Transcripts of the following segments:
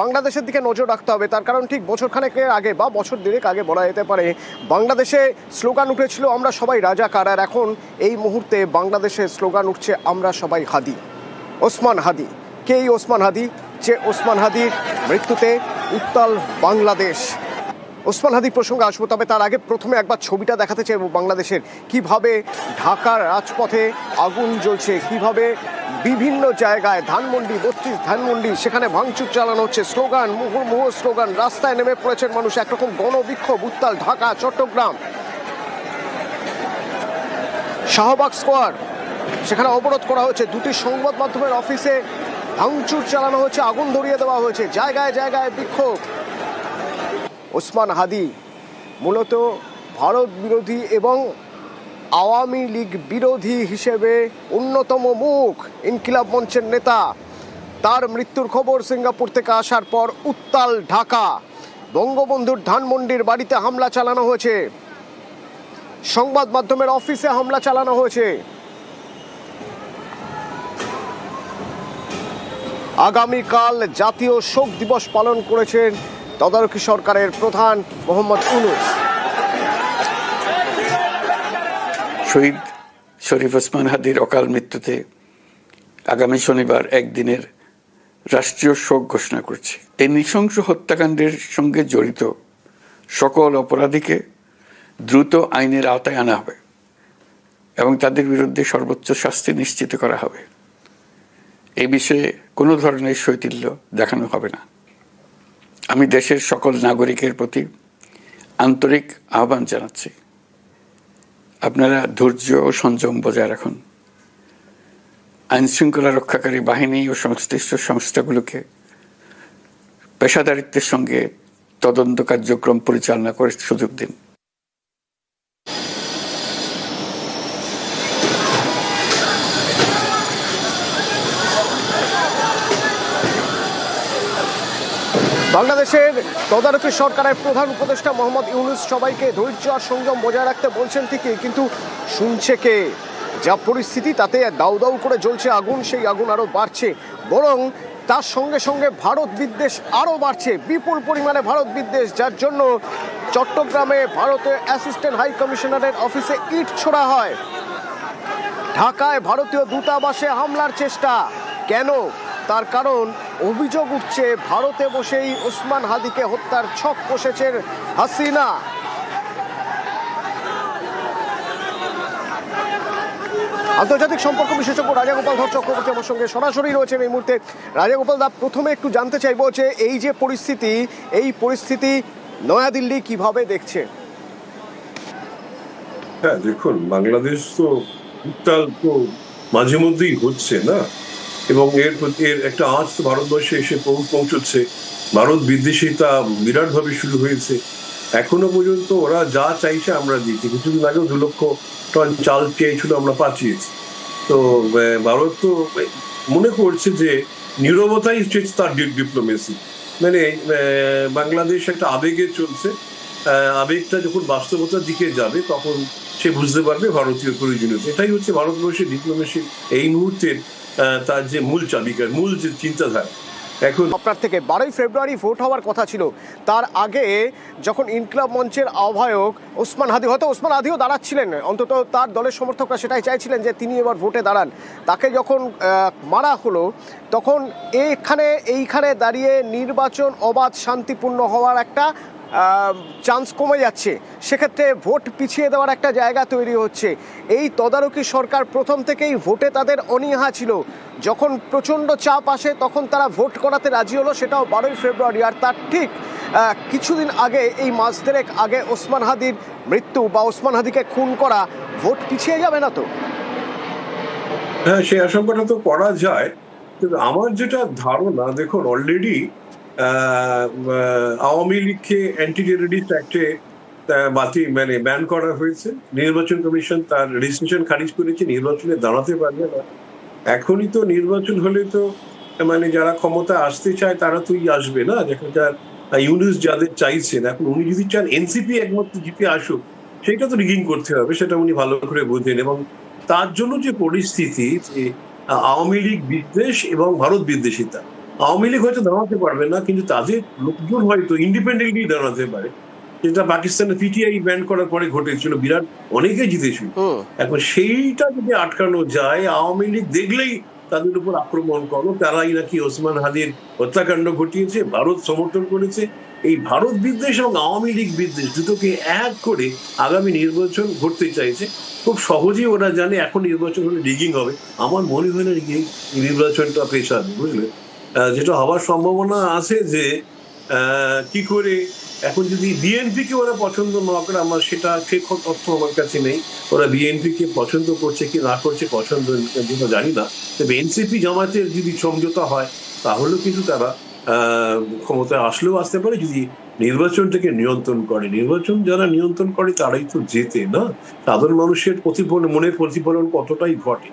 বাংলাদেশের দিকে নজর রাখতে হবে। তার কারণ ঠিক বছর খানেকের আগে বা বছর দেড়েক আগে বলা যেতে পারে, বাংলাদেশে স্লোগান উঠেছিল, আমরা সবাই রাজাকার আর এখন এই মুহূর্তে বাংলাদেশে স্লোগান উঠছে, আমরা সবাই হাদি। ওসমান হাদি। কে এই ওসমান হাদি? যে ওসমান হাদির মৃত্যুতে উত্তাল বাংলাদেশ। ওসমান হাদি প্রসঙ্গে আসব, তবে তার আগে প্রথমে একবার ছবিটা দেখাতে চাইব বাংলাদেশের কীভাবে ঢাকার রাজপথে আগুন জ্বলছে, কীভাবে বিভিন্ন জায়গায় ধানমন্ডি, বত্রিশ ধানমন্ডি, সেখানে ভাঙচুর চালানো হচ্ছে, স্লোগান মুহুর্মুহ স্লোগান, রাস্তায় নেমে পড়েছেন মানুষ, একরকম গণবিক্ষোভ, উত্তাল ঢাকা, চট্টগ্রাম। শাহবাগ স্কোয়ার, সেখানে অবরোধ করা হয়েছে, দুটি সংবাদ মাধ্যমের অফিসে ভাঙচুর চালানো হয়েছে, আগুন ধরিয়ে দেওয়া হয়েছে, জায়গায় জায়গায় বিক্ষোভ। ওসমান হাদি মূলত ভারত বিরোধী এবং আওয়ামী লীগ বিরোধী হিসেবে অন্যতম মুখ ইনকিলাব মঞ্চের নেতা। তার মৃত্যুর খবর সিঙ্গাপুর থেকে আসার পর উত্তাল ঢাকা। বঙ্গবন্ধুর ধানমন্ডির বাড়িতে হামলা চালানো হয়েছে। সংবাদ মাধ্যমের অফিসে হামলা চালানো হয়েছে। আগামীকাল জাতীয় শোক দিবস পালন করেছেন তদারকি সরকারের প্রধান মোহাম্মদ ইউনুস। শহীদ শরীফ ওসমান হাদির অকাল মৃত্যুতে আগামী শনিবার একদিনের রাষ্ট্রীয় শোক ঘোষণা করছে। এই নৃশংস হত্যাকাণ্ডের সঙ্গে জড়িত সকল অপরাধীকে দ্রুত আইনের আওতায় আনা হবে এবং তাদের বিরুদ্ধে সর্বোচ্চ শাস্তি নিশ্চিত করা হবে। এই বিষয়ে কোনো ধরনের শৈতিল্য দেখানো হবে না। আমি দেশের সকল নাগরিকের প্রতি আন্তরিক আহ্বান জানাচ্ছি। আপনারা ধৈর্য ও সংযম বজায় রাখুন। আইনশৃঙ্খলা রক্ষাকারী বাহিনী ও সংশ্লিষ্ট সংস্থাগুলোকে পেশাদারিত্বের সঙ্গে তদন্ত কার্যক্রম পরিচালনা করে সুযোগ দিন। বাংলাদেশের তদারকি সরকারের প্রধান উপদেষ্টা মোহাম্মদ ইউনুস সবাইকে ধৈর্য আর সংযম বজায় রাখতে বলছেন ঠিকই, কিন্তু শুনছে কে? যা পরিস্থিতি, তাতে দাউ দাউ করে জ্বলছে আগুন, সেই আগুন আরও বাড়ছে। বরং তার সঙ্গে সঙ্গে ভারত বিদ্বেষ আরও বাড়ছে। বিপুল পরিমাণে ভারত বিদ্বেষ, যার জন্য চট্টগ্রামে ভারতের অ্যাসিস্ট্যান্ট হাই কমিশনারের অফিসে ইট ছোড়া হয়। ঢাকায় ভারতীয় দূতাবাসে হামলার চেষ্টা। কেন? তার কারণ অভিযোগ উঠছে, ভারতে বসেই ওসমান হাদিকে হত্যার ছক কষেছেন হাসিনা। আন্তর্জাতিক সম্পর্ক বিশেষজ্ঞ রাজাগোপাল ধর চক্রবর্তী আমার সঙ্গে সরাসরি রয়েছেন এই মুহূর্তে। রাজাগোপাল দা, প্রথমে একটু জানতে চাইব যে এই যে পরিস্থিতি, এই পরিস্থিতি নয়াদিল্লি কীভাবে দেখছে? হ্যাঁ দেখুন, বাংলাদেশ তো উত্তাল তো মাঝে মধ্যেই হচ্ছে না? এবং এর এর একটা আঁচ ভারতবর্ষে এসে পৌঁছচ্ছে। ভারত বিদ্বেষিতা বিরাটভাবে শুরু হয়েছে। এখনও পর্যন্ত ওরা যা চাইছে আমরা দিচ্ছি কিছুদিন আগেও দু লক্ষ টন চাল চেয়েছিল আমরা পাঠিয়েছি। তো ভারত তো মনে করছে যে নীরবতাই হচ্ছে তার ডিপ্লোমেসি মানে বাংলাদেশ একটা আবেগে চলছে। আবেগটা যখন বাস্তবতার দিকে যাবে, তখন সে বুঝতে পারবে ভারতীয় প্রয়োজনীয়তা এটাই হচ্ছে ভারতবর্ষের ডিপ্লোমেসি এই মুহূর্তের তার যে মূল চাবিকার মূল যে চিন্তাধারা, এখন আপনার থেকে বারোই ফেব্রুয়ারি ভোট হওয়ার কথা ছিল। তার আগে যখন ইনকলাব মঞ্চের আহ্বায়ক ওসমান হাদি, হয়তো ওসমান হাদিও দাঁড়াচ্ছিলেন। অন্তত তার দলের সমর্থকরা সেটাই চাইছিলেন যে তিনি এবার ভোটে দাঁড়ান। তাকে যখন মারা হলো, তখন এইখানে এইখানে দাঁড়িয়ে নির্বাচন অবাধ শান্তিপূর্ণ হওয়ার একটা চান্স কমে যাচ্ছে। সেক্ষেত্রে ভোট পিছিয়ে দেওয়ার একটা জায়গা তৈরি হচ্ছে। এই তদারকি সরকার প্রথম থেকেই ভোটে তাদের অনীহা ছিল। যখন প্রচণ্ড চাপ আসে, তখন তারা ভোট করাতে রাজি হলো, সেটাও বারোই ফেব্রুয়ারি। আর তার ঠিক কিছুদিন আগে, এই মাস দেড়েক আগে ওসমান হাদির মৃত্যু বা ওসমান হাদিকে খুন করা ভোট পিছিয়ে যাবে না তো? হ্যাঁ সেই আশঙ্কাটা তো করা যায়। কিন্তু আমার যেটা ধারণা, দেখুন অলরেডি আওয়ামী লীগকে অ্যান্টি টেররিস্ট অ্যাক্টে বাতিল মানে ব্যান করা হয়েছে। নির্বাচন কমিশন তার রেজিস্ট্রেশন খারিজ করেছে, নির্বাচনে দাঁড়াতে পারবে না। এখনই তো নির্বাচন হলে তো মানে যারা ক্ষমতা আসতে চায়, তারা তুই আসবে না। যেখানে যার ইউনিস যাদের চাইছেন, এখন উনি যদি চান এনসিপি একমাত্র জিতে আসুক, সেটা তো রিগিং করতে হবে, সেটা উনি ভালো করে বোঝেন। এবং তার জন্য যে পরিস্থিতি আওয়ামী লীগ বিদ্বেষ এবং ভারত বিদ্বেষিতা আওয়ামী লীগ হয়তো দাঁড়াতে পারবে না কিন্তু তাদের লোকজন হয়তো ইন্ডিপেন্ডেন্টলি দাঁড়াতে পারে। যেটা পাকিস্তানের পিটিআই ব্যান করার পরে ঘটেছিল বিরাট অনেকে জিতেছিল। এখন সেইটা যদি আটকানো যায় আওয়ামী লীগ দেখলেই তাদের উপর আক্রমণ করো। তারাই নাকি ওসমান হাদির হত্যাকাণ্ড ঘটিয়েছে ভারত সমর্থন করেছে। এই ভারত বিদ্বেষ এবং আওয়ামী লীগ বিদ্বেষ দুটোকে এক করে আগামী নির্বাচন ঘটতে চাইছে। খুব সহজেই ওরা জানে এখন নির্বাচন হলে রিগিং হবে। আমার মনে হয় না নির্বাচনটা পেশাবে বুঝলে? আহ, যেটা হওয়ার সম্ভাবনা আছে যে কি করে এখন যদি বিএনপি কে ওরা পছন্দ না করে, আমার সেটা সে তথ্য আমার কাছে নেই। ওরা বিএনপি কে পছন্দ করছে কি না করছে, পছন্দ যেটা জানি না। তবে এনসিপি জামাতের যদি সমঝোতা হয়, তাহলেও কিন্তু তারা ক্ষমতায় আসলেও আসতে পারে। যদি নির্বাচনটাকে নিয়ন্ত্রণ করে, নির্বাচন যারা নিয়ন্ত্রণ করে, তারাই তো জেতে, না? সাধারণ মানুষের প্রতিফলন মনের প্রতিফলন কতটাই ঘটে?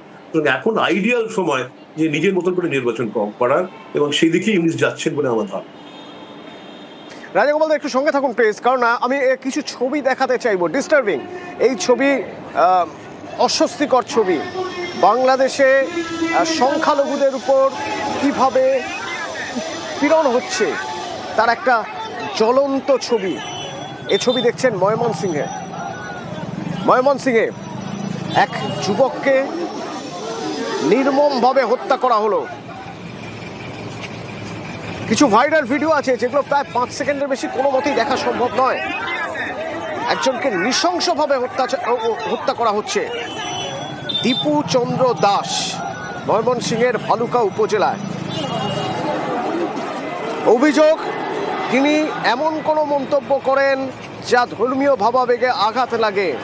এখন আইডিয়াল সময় যে নিজের মতন করে নির্বাচন করার এবং সেই দিকেই ইংলিশ যাচ্ছেন বলে আমার ধারণা। রাজাগোপাল একটু সঙ্গে থাকুন প্লিজ কারণ আমি কিছু ছবি দেখাতে চাইব। ডিস্টার্বিং এই ছবি অস্বস্তিকর ছবি। বাংলাদেশে সংখ্যালঘুদের উপর কীভাবে পীড়ন হচ্ছে, তার একটা জ্বলন্ত ছবি। এ ছবি দেখছেন ময়মনসিংহে। ময়মনসিংহে, এক যুবককে নির্মমভাবে হত্যা করা হলো। কিছু ভাইরাল ভিডিও আছে, যেগুলো প্রায় পাঁচ সেকেন্ডের বেশি কোনো মতেই দেখা সম্ভব নয়। একজনকে নৃশংসভাবে হত্যা- হত্যা করা হচ্ছে। দীপু চন্দ্র দাস ময়মনসিংহের ভালুকা উপজেলায়। অভিযোগ, তিনি এমন কোনো মন্তব্য করেন যা ধর্মীয় ভাবাবেগে আঘাত লাগে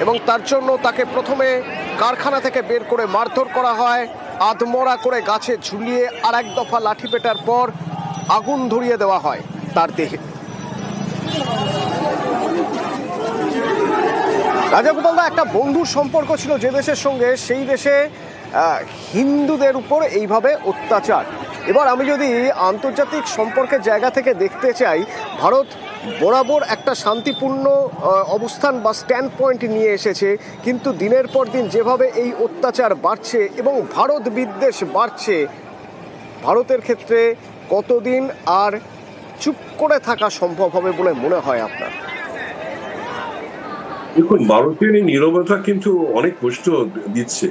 এবং তার জন্য তাকে প্রথমে কারখানা থেকে বের করে মারধর করা হয়। আধমরা করে গাছে ঝুলিয়ে আর এক দফা লাঠি পেটার পর আগুন ধরিয়ে দেওয়া হয় তার দেহে। রাজাগোপালদা একটা বন্ধুর সম্পর্ক ছিল যে দেশের সঙ্গে, সেই দেশে হিন্দুদের উপর এইভাবে অত্যাচার। এবার আমি যদি আন্তর্জাতিক সম্পর্কের জায়গা থেকে দেখতে চাই, ভারত বরাবর একটা শান্তিপূর্ণ অবস্থান বা স্ট্যান্ড পয়েন্ট নিয়ে এসেছে, কিন্তু দিনের পর দিন যেভাবে এই অত্যাচার বাড়ছে এবং ভারত বিদ্বেষ বাড়ছে, ভারতের ক্ষেত্রে কতদিন আর চুপ করে থাকা সম্ভব হবে বলে মনে হয় আপনার? দেখুন, ভারতের এই নীরবতা কিন্তু অনেক কষ্ট দিচ্ছে।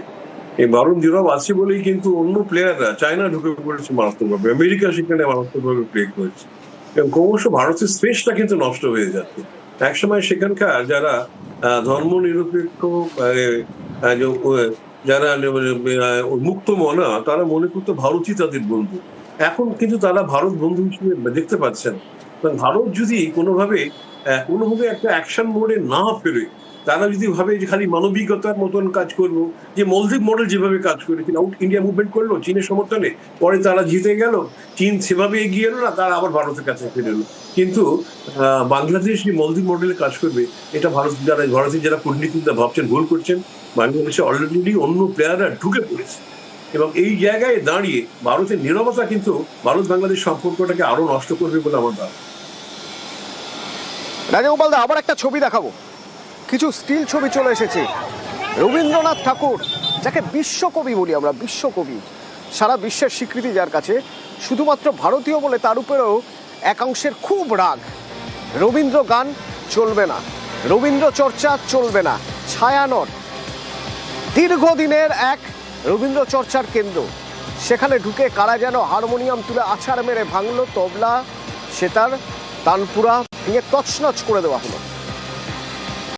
এই ভারত নীরব আছে বলেই কিন্তু অন্য প্লেয়াররা চায়না ঢুকে পড়েছে মারাত্মকভাবে আমেরিকা সেখানে মারাত্মকভাবে প্লে করেছে। এবং ক্রমশ ভারতের স্পেসটা কিন্তু নষ্ট হয়ে যাচ্ছে। একসময় সেখানকার যারা ধর্ম নিরপেক্ষ যারা মুক্ত মনা, তারা মনে করতো ভারতই তাদের বন্ধু। এখন কিন্তু তারা ভারত বন্ধু হিসেবে দেখতে পাচ্ছেন ভারত যদি কোনোভাবে কোনোভাবে একটা অ্যাকশন মোডে না ফেরে তারা যদি ভাবে যে খালি মানবিকতার মতন কাজ করব, যে মলদ্বীপ মডেল যেভাবে কাজ করেছিল আউট ইন্ডিয়া মুভমেন্ট করল, চীনের সমর্থনে, পরে তারা জিতে গেল, চীন সেভাবে এগিয়ে এলো না, তারা আবার ভারতের কাছে ফিরে এলো। কিন্তু বাংলাদেশ যে মলদ্বীপ মডেলে কাজ করবে, এটা ভারত যারা, ভারতের যারা কূটনীতিকরা ভাবছেন, ভুল করছেন, বাংলাদেশে অলরেডি অন্য প্লেয়াররা ঢুকে পড়েছে। এবং এই জায়গায় দাঁড়িয়ে ভারতের নীরবতা কিন্তু ভারত বাংলাদেশ সম্পর্কটাকে আরও নষ্ট করবে বলে আমার ধারণা রাজাগোপাল দা, আবার একটা ছবি দেখাবো। কিছু স্টিল ছবি চলে এসেছে। রবীন্দ্রনাথ ঠাকুর, যাকে বিশ্বকবি বলি আমরা, বিশ্বকবি। সারা বিশ্বের স্বীকৃতি যার কাছে, শুধুমাত্র ভারতীয় বলে তার উপরেও একাংশের খুব রাগ। রবীন্দ্র গান চলবে না, রবীন্দ্র চর্চা চলবে না ছায়ানট দীর্ঘদিনের এক রবীন্দ্র চর্চার কেন্দ্র, সেখানে ঢুকে কারা যেন হারমোনিয়াম তুলে আছাড় মেরে ভাঙলো তবলা সেতার তানপুরা ভেঙে তছনছ করে দেওয়া হলো।